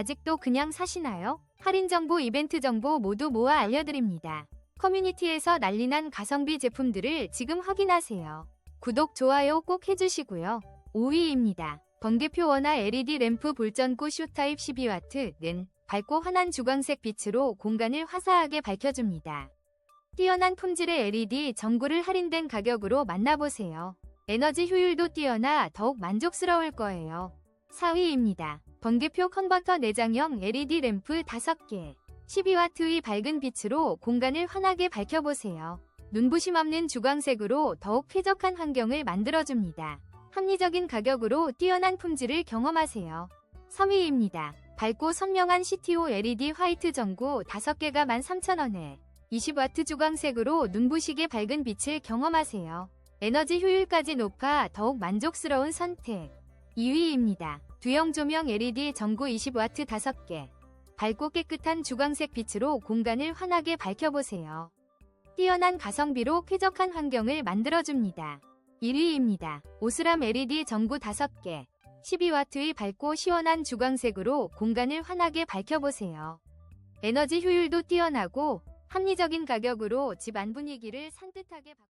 아직도 그냥 사시나요? 할인 정보, 이벤트 정보 모두 모아 알려드립니다. 커뮤니티에서 난리난 가성비 제품들을 지금 확인하세요. 구독, 좋아요 꼭 해주시고요. 5위입니다. 번개표 원화 LED 램프 볼전구 쇼타입 12W는 밝고 환한 주광색 빛으로 공간을 화사하게 밝혀줍니다. 뛰어난 품질의 LED 전구를 할인된 가격으로 만나보세요. 에너지 효율도 뛰어나 더욱 만족스러울 거예요. 4위입니다. 번개표 컨버터 내장형 LED 램프 5개. 12W의 밝은 빛으로 공간을 환하게 밝혀보세요. 눈부심 없는 주광색으로 더욱 쾌적한 환경을 만들어줍니다. 합리적인 가격으로 뛰어난 품질을 경험하세요. 3위입니다. 밝고 선명한 CTO LED 화이트 전구 5개가 13,000원에 20W 주광색으로 눈부시게 밝은 빛을 경험하세요. 에너지 효율까지 높아 더욱 만족스러운 선택. 2위입니다. 두형 조명 LED 전구 20W 5개. 밝고 깨끗한 주광색 빛으로 공간을 환하게 밝혀보세요. 뛰어난 가성비로 쾌적한 환경을 만들어줍니다. 1위입니다. 오스람 LED 전구 5개. 12W의 밝고 시원한 주광색으로 공간을 환하게 밝혀보세요. 에너지 효율도 뛰어나고 합리적인 가격으로 집 안 분위기를 산뜻하게 바...